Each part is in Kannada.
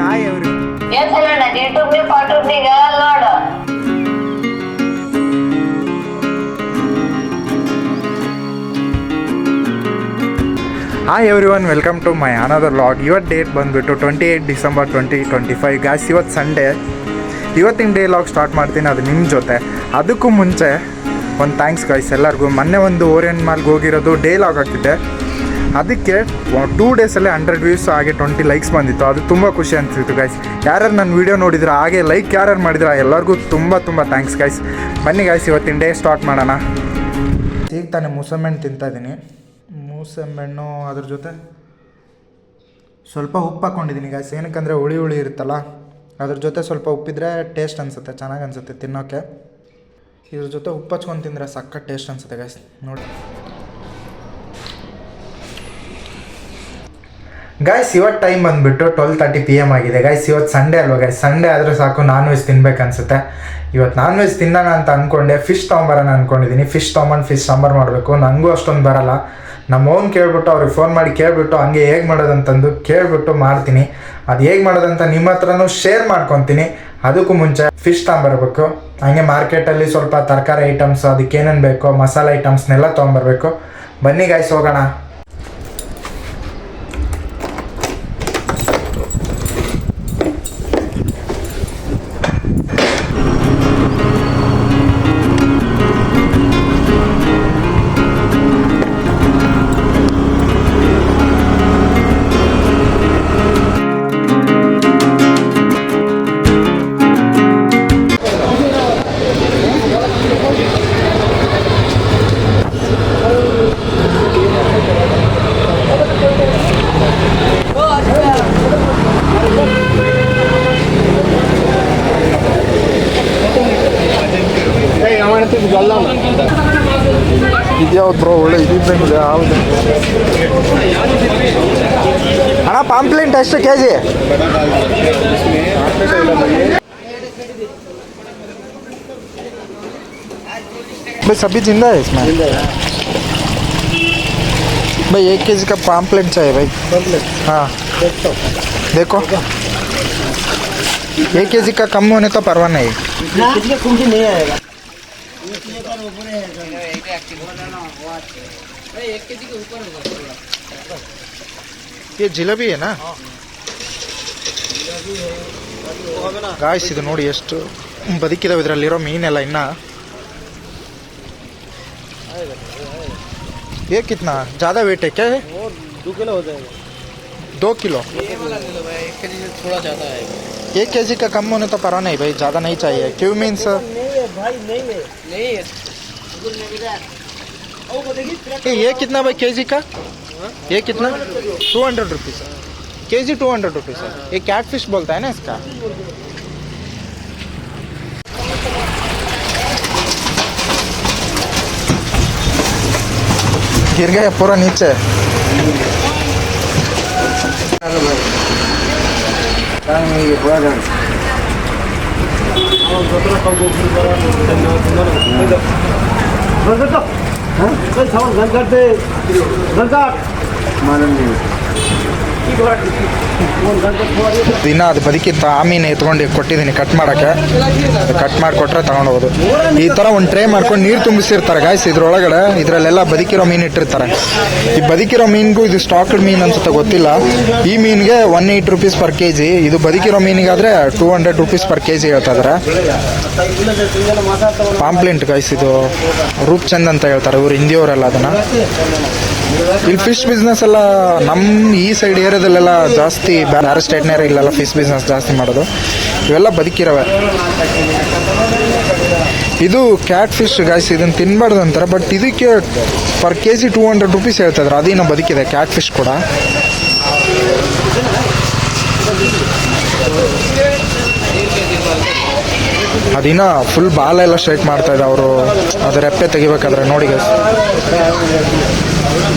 ನೋಡು hi every welcome to my another vlog ಇವತ್ತು ಡೇಟ್ ಬಂದುಬಿಟ್ಟು twenty eight December twenty twenty five guys ಇವತ್ತು ಸಂಡೇ ಇವತ್ತಿನ ಡೇ ಲಾಗ್ ಸ್ಟಾರ್ಟ್ ಮಾಡ್ತೀನಿ ಅದು ನಿಮ್ಮ ಜೊತೆ. ಅದಕ್ಕೂ ಮುಂಚೆ ಒಂದು ಥ್ಯಾಂಕ್ಸ್ ಗಾಯ್ಸ್ ಎಲ್ಲರಿಗೂ. ಮೊನ್ನೆ ಒಂದು ಓರಿಯನ್ ಮಾಲ್ಗೆ ಹೋಗಿರೋದು ಡೇ ಲಾಗ್ ಹಾಕಿದ್ದೆ. ಅದಕ್ಕೆ ಟೂ ಡೇಸಲ್ಲೇ ಹಂಡ್ರೆಡ್ ವ್ಯೂಸ್ ಹಾಗೆ ಟ್ವೆಂಟಿ ಲೈಕ್ಸ್ ಬಂದಿತ್ತು. ಅದು ತುಂಬ ಖುಷಿ ಅನಿಸಿತ್ತು ಗೈಸ್ ಯಾರ್ಯಾರು ನನ್ನ ವೀಡಿಯೋ ನೋಡಿದ್ರೆ ಹಾಗೆ ಲೈಕ್ ಯಾರ್ಯಾರು ಮಾಡಿದ್ರೆ ಎಲ್ಲರಿಗೂ ತುಂಬ ತುಂಬ ಥ್ಯಾಂಕ್ಸ್ ಗೈಸ್ ಬನ್ನಿ ಗಾಯ್ಸ್ ಇವತ್ತಿನ ಡೇ ಸ್ಟಾರ್ಟ್ ಮಾಡೋಣ. ಈಗ ತಾನೇ ಮೂಸಂಬೆಣ್ಣು ತಿಂತಾಯಿದ್ದೀನಿ ಮೂಸಂಬೆಣ್ಣು ಅದ್ರ ಜೊತೆ ಸ್ವಲ್ಪ ಉಪ್ಪು ಹಾಕ್ಕೊಂಡಿದ್ದೀನಿ ಗೈಸ್ ಏನಕ್ಕಂದರೆ ಹುಳಿ ಹುಳಿ ಇರುತ್ತಲ್ಲ, ಅದ್ರ ಜೊತೆ ಸ್ವಲ್ಪ ಉಪ್ಪಿದ್ರೆ ಟೇಸ್ಟ್ ಅನಿಸುತ್ತೆ, ಚೆನ್ನಾಗಿ ಅನಿಸುತ್ತೆ ತಿನ್ನೋಕ್ಕೆ ಇದ್ರ ಜೊತೆ ಉಪ್ಪು ಹಚ್ಕೊಂಡು ತಿಂದರೆ ಸಕ್ಕ ಟೇಸ್ಟ್ ಅನಿಸುತ್ತೆ ಗೈಸ್ ನೋಡಿ. ಗಾಯ್ಸ್ ಇವತ್ತು ಟೈಮ್ ಬಂದುಬಿಟ್ಟು ಟ್ವೆಲ್ ತರ್ಟಿ ಪಿ ಎಂ ಆಗಿದೆ. ಗಾಯ್ಸ್ ಇವತ್ತು ಸಂಡೇ ಅಲ್ವಾ ಗಾಯ್ಸ್ ಸಂಡೇ ಆದರೂ ಸಾಕು ನಾನ್ ವೆಜ್ ತಿನ್ಬೇಕು ಅನಿಸುತ್ತೆ. ಇವತ್ತು ನಾನ್ ವೆಜ್ ತಿನ್ನೋಣ ಅಂತ ಅಂದ್ಕೊಂಡೆ ಫಿಶ್ ತೊಗೊಂಬರೋಣ ಅಂದ್ಕೊಂಡಿದ್ದೀನಿ ಫಿಶ್ ತೊಗೊಂಬಂದು ಫಿಶ್ ಸಾಂಬಾರು ಮಾಡಬೇಕು. ನನಗೂ ಅಷ್ಟೊಂದು ಬರಲ್ಲ. ನಮ್ಮ ಓನ್ ಕೇಳಿಬಿಟ್ಟು ಅವ್ರಿಗೆ ಫೋನ್ ಮಾಡಿ ಕೇಳಿಬಿಟ್ಟು ಹಂಗೆ ಹೇಗೆ ಮಾಡೋದಂತಂದು ಕೇಳಿಬಿಟ್ಟು ಮಾಡ್ತೀನಿ. ಅದು ಹೇಗೆ ಮಾಡೋದಂತ ನಿಮ್ಮ ಹತ್ರನೂ ಶೇರ್ ಮಾಡ್ಕೊತೀನಿ. ಅದಕ್ಕೂ ಮುಂಚೆ ಫಿಶ್ ತೊಗೊಂಬರ್ಬೇಕು. ಹಂಗೆ ಮಾರ್ಕೆಟಲ್ಲಿ ಸ್ವಲ್ಪ ತರಕಾರಿ ಐಟಮ್ಸ್ ಅದಕ್ಕೆ ಏನೇನು ಬೇಕೋ, ಮಸಾಲೆ ಐಟಮ್ಸ್ನೆಲ್ಲ ತೊಗೊಂಬರ್ಬೇಕು. ಬನ್ನಿ ಗಾಯ್ಸ್ ಹೋಗೋಣ. ಪಾಂಪ್ಲೆಂಟ್ ಎಷ್ಟು ಕೆ ಜಿ भाई सभी जिंदा है इसमें भाई एक के जी का पाम्पलेट चाहिए भाई हाँ देखो एक के जी का कम होने तो परवाह नहीं नहीं आएगा ये ಜಿಲೇಬಿ ಏನಾ ಗಾಯ್ಸ್ ಇದು ನೋಡಿ ಎಷ್ಟು ಬದುಕಿದಾವೆ ಇದರಲ್ಲಿರೋ ಮೀನೆಲ್ಲ ಇನ್ನ ये कितना ज़्यादा वेट है क्या है और दो किलो हो जाएगा दो किलो एक के जी से थोड़ा ज़्यादा आएगा एक के जी का कम होने तो परवाह नहीं भाई ज़्यादा नहीं चाहिए क्यों मीन्स नहीं है भाई नहीं है नहीं है ये ये कितना भाई के जी का ये कितना? टू हंड्रेड रुपीज़ के जी टू हंड्रेड रुपीज़ है ये कैट फिश बोलता है ना इसका? गिर गया पूरा नीचे। हाँ? सवाल घर करते घर का मानन ದಿನ ಅದು ಬದುಕಿತ್ತು ಆ ಮೀನು ಎತ್ಕೊಂಡು ಕೊಟ್ಟಿದ್ದೀನಿ ಕಟ್ ಮಾಡೋಕ್ಕೆ. ಕಟ್ ಮಾಡಿ ಕೊಟ್ಟರೆ ತಗೊಂಡೋಗೋದು. ಈ ಥರ ಒಂದು ಟ್ರೇ ಮಾಡ್ಕೊಂಡು ನೀರು ತುಂಬಿಸಿರ್ತಾರೆ ಗಾಯ್ಸ್ ಇದ್ರೊಳಗಡೆ. ಇದರಲ್ಲೆಲ್ಲ ಬದುಕಿರೋ ಮೀನು ಇಟ್ಟಿರ್ತಾರೆ. ಈ ಬದುಕಿರೋ ಮೀನಿಗೂ ಇದು ಸ್ಟಾಕ್ಡ್ ಮೀನು ಅಂತ ಗೊತ್ತಿಲ್ಲ. ಈ ಮೀನಿಗೆ one eight rupees per K G ಇದು ಬದುಕಿರೋ ಮೀನಿಗಾದರೆ two hundred rupees per K G ಹೇಳ್ತಾ ಪಾಂಪ್ಲೆಂಟ್ ಗೈಸ್ ಇದು. ರೂಪ್ ಚಂದ್ ಅಂತ ಹೇಳ್ತಾರೆ ಇವರು, ಹಿಂದಿಯವರೆಲ್ಲ ಅದನ್ನು. ಇಲ್ಲಿ ಫಿಶ್ ಬಿಸ್ನೆಸ್ ಎಲ್ಲ ನಮ್ಮ ಈ ಸೈಡ್ ಏರಿಯಾದಲ್ಲೆಲ್ಲ ಜಾಸ್ತಿ ಬೇರೆ ಸ್ಟೇಟ್ನಾರ ಇಲ್ಲೆಲ್ಲ ಫಿಶ್ ಬಿಸ್ನೆಸ್ ಜಾಸ್ತಿ ಮಾಡೋದು. ಇವೆಲ್ಲ ಬದುಕಿರವೆ. ಇದು ಕ್ಯಾಟ್ ಫಿಶ್ ಗಾಯ್ಸ್ ಇದನ್ನು ತಿನ್ನಬಾರ್ದು ಅಂತಾರೆ ಬಟ್ ಇದಕ್ಕೆ per K G two hundred rupees ಹೇಳ್ತಾಯಿದ್ರು ಅದೇನೋ ಬದುಕಿದೆ ಕ್ಯಾಟ್ ಫಿಶ್ ಕೂಡ ಅದಿನ್ನ ಫುಲ್ ಬಾಲೆಲ್ಲ ಸ್ಟ್ರೈಟ್ ಮಾಡ್ತಾ ಇದ್ದ ಅವರು ಅದು ರೆಪ್ಪೆ ತೆಗಿಬೇಕಾದ್ರೆ ನೋಡಿ, guys.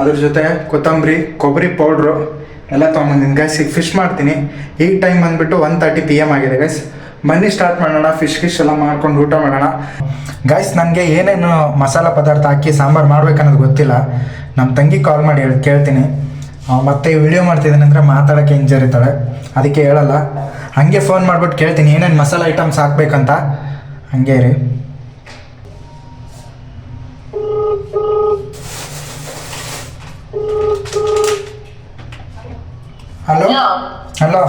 ಅದ್ರ ಜೊತೆ ಕೊತ್ತಂಬರಿ, ಕೊಬ್ಬರಿ ಪೌಡ್ರು ಎಲ್ಲ ತೊಗೊಂಬಂದಿನಿ ಗೈಸ್ ಈಗ ಫಿಶ್ ಮಾಡ್ತೀನಿ. ಈಗ ಟೈಮ್ ಬಂದ್ಬಿಟ್ಟು ಒನ್ ತರ್ಟಿ ಪಿ ಎಂ ಆಗಿದೆ ಗೈಸ್ ಬನ್ನಿ ಸ್ಟಾರ್ಟ್ ಮಾಡೋಣ. ಫಿಶ್ ಗಿಶ್ ಎಲ್ಲ ಮಾಡ್ಕೊಂಡು ಊಟ ಮಾಡೋಣ. ಗೈಸ್ ನನಗೆ ಏನೇನು ಮಸಾಲ ಪದಾರ್ಥ ಹಾಕಿ ಸಾಂಬಾರು ಮಾಡ್ಬೇಕನ್ನೋದು ಗೊತ್ತಿಲ್ಲ. ನಮ್ಮ ತಂಗಿ ಕಾಲ್ ಮಾಡಿ ಹೇಳಿ, ಕೇಳ್ತೀನಿ. ಮತ್ತೆ ವಿಡಿಯೋ ಮಾಡ್ತಿದ್ದೀನಿ ಅಂದರೆ ಮಾತಾಡೋಕ್ಕೆ ಹಿಂಜರಿತಾಳೆ. ಅದಕ್ಕೆ ಹೇಳಲ್ಲ. ಹಾಗೆ ಫೋನ್ ಮಾಡ್ಬಿಟ್ಟು ಕೇಳ್ತೀನಿ. ಏನೇನು ಮಸಾಲ ಐಟಮ್ಸ್ ಹಾಕ್ಬೇಕಂತ. ಹಂಗೆ ರೀ ಹಲೋ? ಹಲೋ?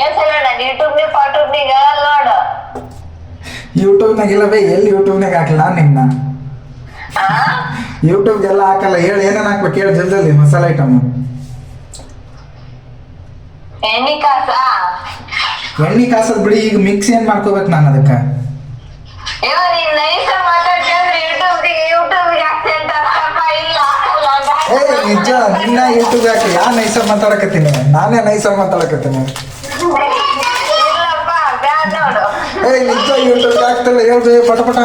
ಏನ್ ಸಲಣ್ಣ ಯೂಟ್ಯೂಬ್ನಿ ಪಾಟ್ಯೂಬ್ನಿಗ ನೋಡು. ಯೂಟ್ಯೂಬ್ನಾಗ ಬೇ ಎಲ್ಲಿ ಯೂಟ್ಯೂಬ್ನಾಗ ಹಾಕಲ್ಲ ನಿನ್ನ ಯೂಟ್ಯೂಬ್ ಎಲ್ಲ ಹಾಕಲ್ಲ ಹೇಳಿ ಏನೇನು ಹಾಕ್ಬೇಕು ಹೇಳಿ ಜಲ್ದಿ ಜಲ್ದಿ ಮಸಾಲೆ ಐಟಮ್ ಎಣ್ಣಿ ಕಾಸ? ಎಣ್ಣೆ ಕಾಸದ್ ಬಿಡಿ ಈಗ ಮಿಕ್ಸ್ ಏನ್ ಮಾಡ್ಕೋಬೇಕು ನಾನು ಅದಕ್ಕೆ? ನಿಜ ನಿನ್ನ ಯೂಟ್ಯೂಬ್ ಯಾಕೆ? ಯಾ ನೈಸ ಮಾತಾಡಕತ್ತೀನಿ? ನಾನೇ ನೈಸ ಮಾತಾಡಕತ್ತೀನಿ. ಏ ನಿಜ ಯೂಟ್ಯೂಬ್ ಹಾಕ್ತಿಲ್ಲ ಹೇಳ್ರಿ ಪಟ ಪಟ.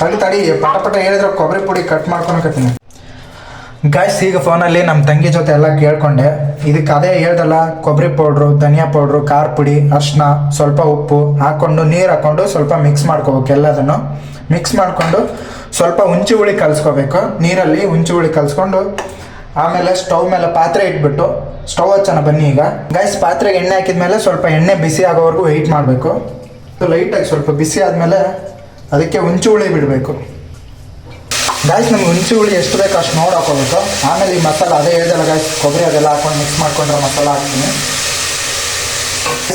ತಡಿ ತಡಿ ಪಟ ಪಟ ಹೇಳಿದ್ರೆ ಕೊಬ್ಬರಿ ಪುಡಿ ಕಟ್ ಮಾಡ್ಕೊಳಕತ್ತೀನಿ. ಗಾಯ್ಸ್ ಈಗ ಫೋನಲ್ಲಿ ನಮ್ಮ ತಂಗಿ ಜೊತೆ ಎಲ್ಲ ಕೇಳ್ಕೊಂಡೆ. ಇದಕ್ಕೆ ಅದೇ ಹೇಳ್ದಲ್ಲ ಕೊಬ್ಬರಿ ಪೌಡ್ರು, ಧನಿಯಾ ಪೌಡ್ರು, ಖಾರ ಪುಡಿ ಅರ್ಶಿನ ಸ್ವಲ್ಪ ಉಪ್ಪು ಹಾಕ್ಕೊಂಡು ನೀರು ಹಾಕ್ಕೊಂಡು ಸ್ವಲ್ಪ ಮಿಕ್ಸ್ ಮಾಡ್ಕೋಬೇಕು ಎಲ್ಲದನ್ನು. ಮಿಕ್ಸ್ ಮಾಡಿಕೊಂಡು ಸ್ವಲ್ಪ ಹುಂಚಿ ಹುಳಿ ಕಲಿಸ್ಕೋಬೇಕು. ನೀರಲ್ಲಿ ಹುಂಚಿ ಹುಳಿ ಕಲಿಸ್ಕೊಂಡು ಆಮೇಲೆ ಸ್ಟವ್ ಮೇಲೆ ಪಾತ್ರೆ ಇಟ್ಬಿಟ್ಟು ಸ್ಟವ್ ಹಚ್ಚೋಣ ಬನ್ನಿ ಈಗ. ಗೈಸ್ ಪಾತ್ರೆಗೆ ಎಣ್ಣೆ ಹಾಕಿದ್ಮೇಲೆ ಸ್ವಲ್ಪ ಎಣ್ಣೆ ಬಿಸಿ ಆಗೋವರೆಗೂ ವೆಯ್ಟ್ ಮಾಡಬೇಕು. ಲೈಟಾಗಿ ಸ್ವಲ್ಪ ಬಿಸಿ ಆದಮೇಲೆ ಅದಕ್ಕೆ ಹುಂಚು ಹುಳಿ ಬಿಡಬೇಕು. ಗಾಯ್ಸ್ ನಮ್ಗೆ ಹುಣಸೆ ಎಷ್ಟು ಬೇಕು ಅಷ್ಟು ನೋಡಿ ಹಾಕೋಬೇಕು ಆಮೇಲೆ ಈ ಮಸಾಲ ಅದೇ ಹೇಳ್ದಲ್ಲ ಗಾಯ್ಸ್ ಕೊಬ್ಬರಿ ಅದೆಲ್ಲ ಹಾಕೊಂಡು ಮಿಕ್ಸ್ ಮಾಡ್ಕೊಂಡ್ರೆ ಮಸಾಲ ಹಾಕ್ತೀನಿ.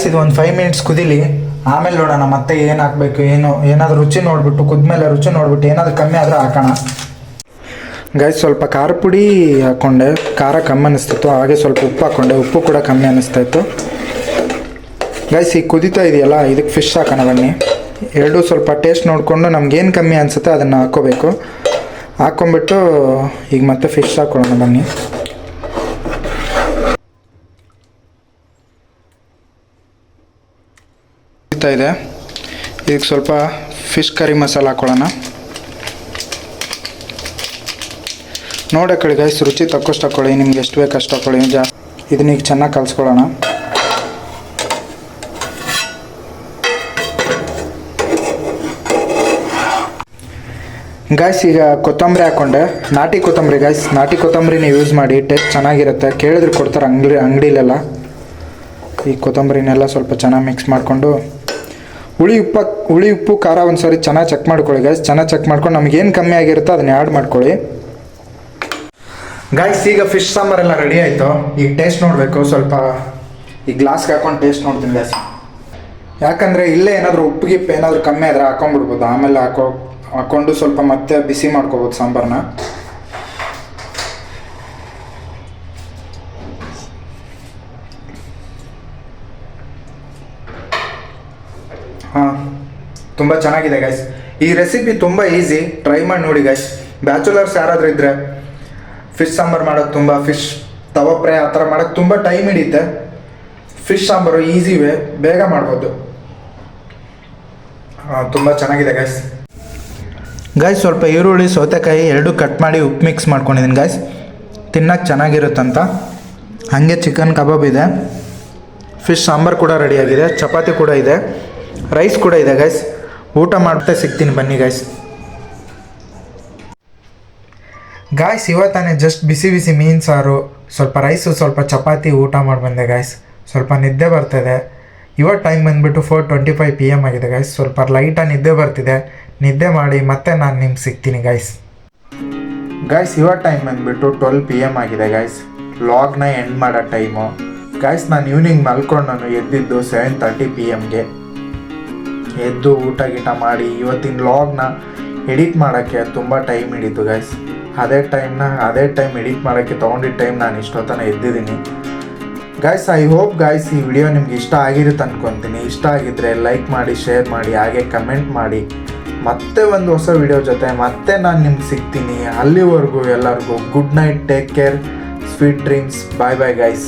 ಇದು ಒಂದು ಫೈವ್ ಮಿನಿಟ್ಸ್ ಕುದಿಲಿ. ಆಮೇಲೆ ನೋಡೋಣ ಮತ್ತೆ ಏನು ಹಾಕಬೇಕು, ಏನು, ಏನಾದರೂ ರುಚಿ ನೋಡಿಬಿಟ್ಟು, ಕುದ್ಮೇಲೆ ರುಚಿ ನೋಡಿಬಿಟ್ಟು ಏನಾದರೂ ಕಮ್ಮಿ ಆದರೆ ಹಾಕೋಣ. ಗೈಸ್ ಸ್ವಲ್ಪ ಖಾರ ಪುಡಿ ಹಾಕ್ಕೊಂಡೆ. ಖಾರ ಕಮ್ಮಿ ಅನ್ನಿಸ್ತಿತ್ತು ಹಾಗೆ ಸ್ವಲ್ಪ ಉಪ್ಪು ಹಾಕ್ಕೊಂಡೆ. ಉಪ್ಪು ಕೂಡ ಕಮ್ಮಿ ಅನ್ನಿಸ್ತಾ ಇತ್ತು ಗೈಸ್ ಈಗ ಕುದೀತಾ ಇದೆಯಲ್ಲ, ಇದಕ್ಕೆ ಫಿಶ್ ಹಾಕೋಣ ಬನ್ನಿ. ಎರಡೂ ಸ್ವಲ್ಪ ಟೇಸ್ಟ್ ನೋಡಿಕೊಂಡು ನಮ್ಗೇನು ಕಮ್ಮಿ ಅನಿಸುತ್ತೆ ಅದನ್ನು ಹಾಕ್ಕೋಬೇಕು. ಹಾಕ್ಕೊಂಬಿಟ್ಟು ಈಗ ಮತ್ತೆ ಫಿಶ್ ಹಾಕೊಳ್ಳೋಣ, ಬನ್ನಿ. ಇದೆ. ಇದಕ್ಕೆ ಸ್ವಲ್ಪ ಫಿಶ್ ಕರಿ ಮಸಾಲ ಹಾಕೊಳ್ಳೋಣ. ನೋಡಕ್ಕಳಿ ಗೈಸ್ ರುಚಿ ತಕ್ಕಷ್ಟು ಹಾಕೊಳ್ಳಿ, ನಿಮ್ಗೆ ಎಷ್ಟು ಬೇಕು ಅಷ್ಟು ಹಾಕೊಳ್ಳಿ, ಜಾಸ್ತಿ ಇದನ್ನ ಈಗ ಚೆನ್ನಾಗಿ ಕಲಿಸ್ಕೊಳ್ಳೋಣ. ಗಾಯ್ಸ್ ಈಗ ಕೊತ್ತಂಬರಿ ಹಾಕೊಂಡೆ. ನಾಟಿ ಕೊತ್ತಂಬರಿ ಗಾಯ್ಸ್ ನಾಟಿ ಕೊತ್ತಂಬರಿನ ಯೂಸ್ ಮಾಡಿ ಟೇಸ್ಟ್ ಚೆನ್ನಾಗಿರುತ್ತೆ. ಕೇಳಿದ್ರೆ ಕೊಡ್ತಾರೆ ಅಂಗಡಿ, ಅಂಗಡಿಲೆಲ್ಲ. ಈ ಕೊತ್ತಂಬರಿನೆಲ್ಲ ಸ್ವಲ್ಪ ಚೆನ್ನಾಗಿ ಮಿಕ್ಸ್ ಮಾಡಿಕೊಂಡು. ಹುಳಿ ಉಪ್ಪ, ಹುಳಿ ಉಪ್ಪು, ಖಾರ ಒಂದು ಸಾರಿ ಚೆನ್ನಾಗಿ ಚೆಕ್ ಮಾಡ್ಕೊಳ್ಳಿ ಗಾಯ್ಸ್ ಚೆನ್ನಾಗಿ ಚೆಕ್ ಮಾಡ್ಕೊಂಡು ನಮಗೇನು ಕಮ್ಮಿ ಆಗಿರುತ್ತೋ ಅದನ್ನ ಆ್ಯಡ್ ಮಾಡ್ಕೊಳ್ಳಿ. ಗಾಯ್ಸ್ ಈಗ ಫಿಶ್ ಸಾಂಬಾರೆಲ್ಲ ರೆಡಿ ಆಯಿತು. ಈಗ ಟೇಸ್ಟ್ ನೋಡಬೇಕು. ಸ್ವಲ್ಪ ಈ ಗ್ಲಾಸ್ಗೆ ಹಾಕೊಂಡು ಟೇಸ್ಟ್ ನೋಡ್ತೀನಿ ಗಾಯ್ಸ್ ಯಾಕಂದರೆ ಇಲ್ಲೇ ಏನಾದರೂ ಉಪ್ಪು ಗಿಪ್ಪು ಏನಾದರೂ ಕಮ್ಮಿ ಆದರೆ ಹಾಕೊಂಡ್ಬಿಡ್ಬೋದು. ಆಮೇಲೆ ಹಾಕೋ ಹಾಕೊಂಡು ಸ್ವಲ್ಪ ಮತ್ತೆ ಬಿಸಿ ಮಾಡ್ಕೋಬೋದು ಸಾಂಬಾರನ್ನ ಹಾಂ, ತುಂಬ ಚೆನ್ನಾಗಿದೆ ಗೈಸ್ ಈ ರೆಸಿಪಿ ತುಂಬ ಈಸಿ ಟ್ರೈ ಮಾಡಿ ನೋಡಿ ಗೈಸ್ ಬ್ಯಾಚುಲರ್ಸ್ ಯಾರಾದರೂ ಇದ್ದರೆ ಫಿಶ್ ಸಾಂಬಾರು ಮಾಡೋದು ತುಂಬ ಫಿಶ್ ತವ ಆ ಥರ ಮಾಡೋಕ್ಕೆ ತುಂಬ ಟೈಮ್ ಹಿಡಿಯುತ್ತೆ ಫಿಶ್ ಸಾಂಬಾರು ಈಸಿ ವೇ ಬೇಗ ಮಾಡ್ಬೋದು. ತುಂಬ ಚೆನ್ನಾಗಿದೆ ಗೈಸ್ ಗಾಯ್ಸ್ ಸ್ವಲ್ಪ ಈರುಳ್ಳಿ, ಸೌತೆಕಾಯಿ ಎರಡು ಕಟ್ ಮಾಡಿ ಉಪ್ಪು ಮಿಕ್ಸ್ ಮಾಡ್ಕೊಂಡಿದ್ದೀನಿ ಗಾಯ್ಸ್ ತಿನ್ನಕ್ಕೆ ಚೆನ್ನಾಗಿರುತ್ತಂತ. ಹಾಗೆ ಚಿಕನ್ ಕಬಾಬ್ ಇದೆ. ಫಿಶ್ ಸಾಂಬಾರು ಕೂಡ ರೆಡಿಯಾಗಿದೆ ಚಪಾತಿ ಕೂಡ ಇದೆ. ರೈಸ್ ಕೂಡ ಇದೆ ಗಾಯ್ಸ್ ಊಟ ಮಾಡ್ತಾ ಸಿಗ್ತೀನಿ ಬನ್ನಿ ಗಾಯ್ಸ್ ಗಾಯ್ಸ್ ಇವತ್ತಾನೆ ಜಸ್ಟ್ ಬಿಸಿ ಬಿಸಿ ಮೀನು ಸಾರು. ಸ್ವಲ್ಪ ರೈಸು ಸ್ವಲ್ಪ ಚಪಾತಿ, ಊಟ ಮಾಡಿ ಬಂದೆ ಗಾಯ್ಸ್ ಸ್ವಲ್ಪ ನಿದ್ದೆ ಬರ್ತಿದೆ. ಇವಾಗ ಟೈಮ್ ಬಂದುಬಿಟ್ಟು four twenty five P M ಆಗಿದೆ ಗಾಯ್ಸ್ ಸ್ವಲ್ಪ ಲೈಟಾಗಿ ನಿದ್ದೆ ಬರ್ತಿದೆ. ನಿದ್ದೆ ಮಾಡಿ ಮತ್ತೆ ನಾನು ನಿಮ್ಗೆ ಸಿಗ್ತೀನಿ ಗೈಸ್ ಗೈಸ್ ಇವಾಗ ಟೈಮ್ ಬಂದುಬಿಟ್ಟು ಟ್ವೆಲ್ ಪಿ ಎಂ ಆಗಿದೆ ಗೈಸ್ ಲಾಗ್ನ ಎಂಡ್ ಮಾಡೋ ಟೈಮು ಗೈಸ್ ನಾನು ಈವ್ನಿಂಗ್ ಮಲ್ಕೊಂಡು ನಾನು ಎದ್ದಿದ್ದು ಸೆವೆನ್ ತರ್ಟಿ ಪಿ ಎಮ್ಗೆ ಎದ್ದು ಊಟ ಗೀಟ ಮಾಡಿ ಇವತ್ತಿನ ಲಾಗ್ನ ಎಡಿಟ್ ಮಾಡೋಕ್ಕೆ ತುಂಬ ಟೈಮ್ ಹಿಡಿತು ಗೈಸ್ ಅದೇ ಟೈಮ್ನ ಅದೇ ಟೈಮ್ ಎಡಿಟ್ ಮಾಡೋಕ್ಕೆ ತೊಗೊಂಡಿದ್ದ ಟೈಮ್ ನಾನು ಇಷ್ಟೊತ್ತನ ಎದ್ದಿದ್ದೀನಿ. ಗಾಯ್ಸ್ ಐ ಹೋಪ್ ಗಾಯ್ಸ್ ಈ ವಿಡಿಯೋ ನಿಮ್ಗೆ ಇಷ್ಟ ಆಗಿರುತ್ತೆ ಅನ್ಕೊತೀನಿ. ಇಷ್ಟ ಆಗಿದ್ರೆ ಲೈಕ್ ಮಾಡಿ ಶೇರ್ ಮಾಡಿ, ಹಾಗೆ ಕಮೆಂಟ್ ಮಾಡಿ. ಮತ್ತೆ ಒಂದು ಹೊಸ ವಿಡಿಯೋ ಜೊತೆ ಮತ್ತೆ ನಾನು ನಿಮ್ಗೆ ಸಿಗ್ತೀನಿ. ಅಲ್ಲಿವರೆಗೂ ಎಲ್ಲರಿಗೂ good night take care sweet dreams bye bye guys